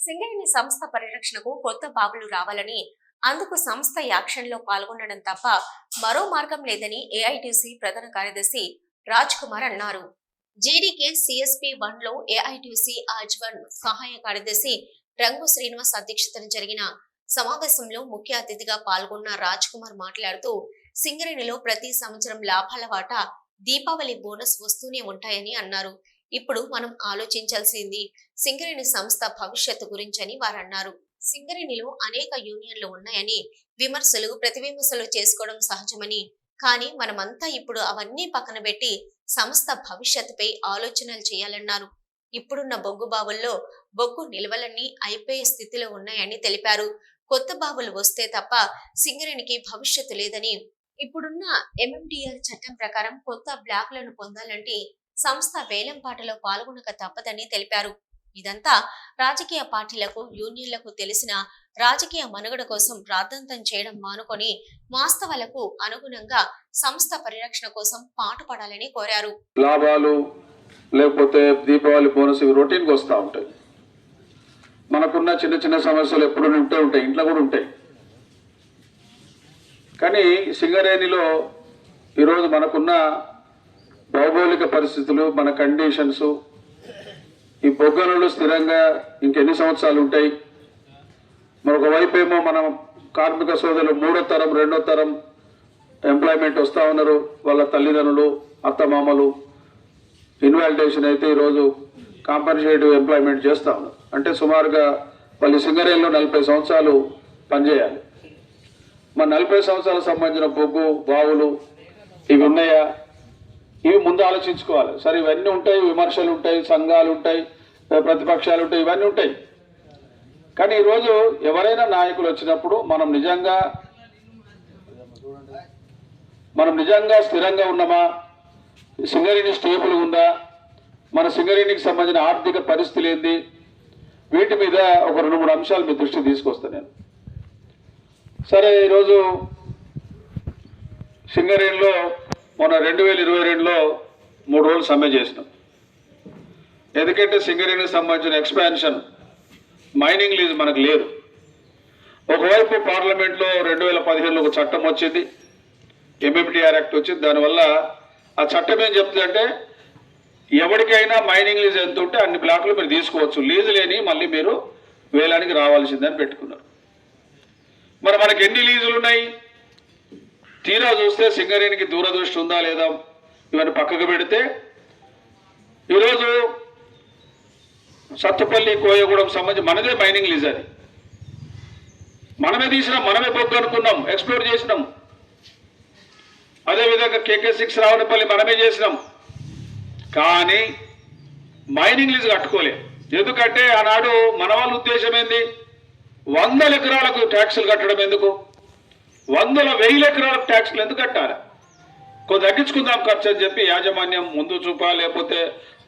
సింగరేణి సంస్థ పరిరక్షణకు కొత్త బాబులు రావాలని అందుకు సంస్థ యాక్షన్లో పాల్గొనడం తప్ప మరో మార్గం లేదని ఏఐటీసీ ప్రధాన కార్యదర్శి రాజ్ కుమార్ అన్నారు. జీడీకే సిఎస్పీ వన్లో ఏఐటీసీ ఆజ్వన్ సహాయ కార్యదర్శి రంగు శ్రీనివాస్ అధ్యక్షతన జరిగిన సమావేశంలో ముఖ్య అతిథిగా పాల్గొన్న రాజ్ కుమార్ మాట్లాడుతూ సింగరేణిలో ప్రతి సంవత్సరం లాభాల వాటా దీపావళి బోనస్ వస్తూనే ఉంటాయని అన్నారు. ఇప్పుడు మనం ఆలోచించాల్సింది సింగరేణి సంస్థ భవిష్యత్తు గురించని వారు అన్నారు సింగరేణిలో అనేక యూనియన్లు ఉన్నాయని విమర్శలు ప్రతిబింబసలు చేసుకోవడం సహజమని కానీ మనమంతా ఇప్పుడు అవన్నీ పక్కన పెట్టి సంస్థ భవిష్యత్తుపై ఆలోచనలు చేయాలన్నారు. ఇప్పుడున్న బొగ్గు బావుల్లో బొగ్గు నిల్వలన్నీ అయిపోయే స్థితిలో ఉన్నాయని తెలిపారు. కొత్త బావులు వస్తే తప్ప సింగరేణికి భవిష్యత్తు లేదని ఇప్పుడున్న ఎంఎండిఆర్ చట్టం ప్రకారం కొత్త బ్లాక్లను పొందాలంటే సంస్థ వేలంపాటలో పాల్గొనక తప్పదని తెలిపారు. ఇదంతా రాజకీయ పార్టీలకు యూనియన్లకు తెలిసిన రాజకీయ మనుగడ కోసం ప్రార్థంతం చేయడం మానుకొని వాస్తవాలకు అనుగుణంగా సంస్థ పరిరక్షణ కోసం పాటుపడాలని కోరారు. లాభాలు లేకపోతే దీపావళి బోనస్ ఇవి రొటీన్కి వస్తూ ఉంటాయి. మనకున్న చిన్న చిన్న సమస్యలు ఎప్పుడు ఉంటే ఉంటాయి ఇంట్లో కూడా ఉంటాయి. కానీ సింగరేణిలో ఈరోజు మనకున్న భౌగోళిక పరిస్థితులు మన కండిషన్స్ ఈ బొగ్గనులు స్థిరంగా ఇంకెన్ని సంవత్సరాలు ఉంటాయి మరొక వైపు ఏమో మనం కార్మిక సోదరులు మూడో తరం రెండో తరం ఎంప్లాయ్మెంట్ వస్తూ ఉన్నారు. వాళ్ళ తల్లిదండ్రులు అత్తమామలు ఇన్వాలిడేషన్ అయితే ఈరోజు కాంపన్సేటివ్ ఎంప్లాయ్మెంట్ చేస్తూ ఉన్నారు. అంటే సుమారుగా వాళ్ళు సింగరేణిలో నలభై సంవత్సరాలు పనిచేయాలి. మన నలభై సంవత్సరాలకు సంబంధించిన బొగ్గు బావులు ఇవి ఉన్నాయా? ఇవి ముందు ఆలోచించుకోవాలి. సరే ఇవన్నీ ఉంటాయి విమర్శలు ఉంటాయి సంఘాలు ఉంటాయి ప్రతిపక్షాలు ఉంటాయి ఇవన్నీ ఉంటాయి. కానీ ఈరోజు ఎవరైనా నాయకులు వచ్చినప్పుడు మనం నిజంగా మనం నిజంగా స్థిరంగా ఉన్నామా? సింగరేణి స్టేబుల్ ఉందా? మన సింగరేణికి సంబంధించిన ఆర్థిక పరిస్థితులు ఏంది? వీటి మీద ఒక రెండు మూడు అంశాలు మీ దృష్టి తీసుకొస్తాను నేను. సరే ఈరోజు సింగరేణిలో మొన్న రెండు వేల ఇరవై రెండులో మూడు రోజులు సమ్మె చేసినాం. ఎందుకంటే సింగరేణికి సంబంధించిన ఎక్స్పాన్షన్ మైనింగ్ లీజ్ మనకు లేదు. ఒకవైపు పార్లమెంట్లో రెండు వేల పదిహేనులో ఒక చట్టం వచ్చింది ఎంఎంటీఆర్ యాక్ట్ వచ్చింది. దానివల్ల ఆ చట్టం ఏం చెప్తుందంటే ఎవరికైనా మైనింగ్ లీజ్ ఎంత ఉంటే అన్ని బ్లాక్లు మీరు తీసుకోవచ్చు. లీజు లేని మళ్ళీ మీరు వేలానికి రావాల్సిందని పెట్టుకున్నారు. మరి మనకి ఎన్ని లీజులు ఉన్నాయి? తీరా చూస్తే సింగరేణికి దూరదృష్టి ఉందా లేదా ఇవన్నీ పక్కకు పెడితే ఈరోజు సత్తుపల్లి కోయగూడెం సంబంధించి మనదే మైనింగ్ లీజ్ అది. మనమే తీసినాం మనమే బొగ్గు అనుకున్నాం ఎక్స్ప్లోర్ చేసినాం. అదేవిధంగా కేకే సిక్స్ రావణపల్లి మనమే చేసినాం. కానీ మైనింగ్ లీజ్ కట్టుకోలే. ఎందుకంటే ఆనాడు మన వాళ్ళ ఉద్దేశం ఏంది? వందల ఎకరాలకు ట్యాక్సులు కట్టడం ఎందుకు? వందల వెయ్యి ఎకరాలకు ట్యాక్స్లు ఎందుకు కట్టాలి? కొంత తగ్గించుకుందాం ఖర్చు అని చెప్పి యాజమాన్యం ముందు చూపా లేకపోతే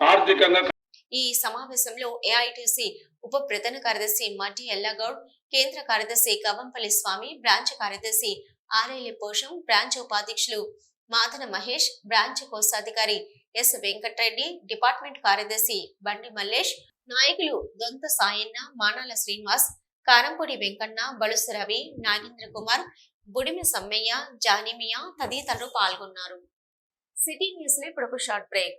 ఆర్థికంగా ఈ సమావేశంలో ఏఐటిసి ఉప ప్రధాన కార్యదర్శి మట్టి ఎల్లగౌడ్ కేంద్ర కార్యదర్శి కవంపల్లి స్వామి బ్రాంచ్ కార్యదర్శి ఆరేలి పోషం బ్రాంచ్ ఉపాధ్యక్షులు మాదన మహేష్ బ్రాంచ్ కోశాధికారి ఎస్ వెంకటరెడ్డి డిపార్ట్మెంట్ కార్యదర్శి బండి మల్లేష్ నాయకులు దొంత సాయన్న మానాల శ్రీనివాస్ కారంపొడి వెంకన్న బలుసు రవి నాగేంద్ర కుమార్ బుడిమి సమ్మయ్య జానిమియా తదితరులు పాల్గొన్నారు. సిటీ న్యూస్ ఇప్పుడు ఒక షార్ట్ బ్రేక్.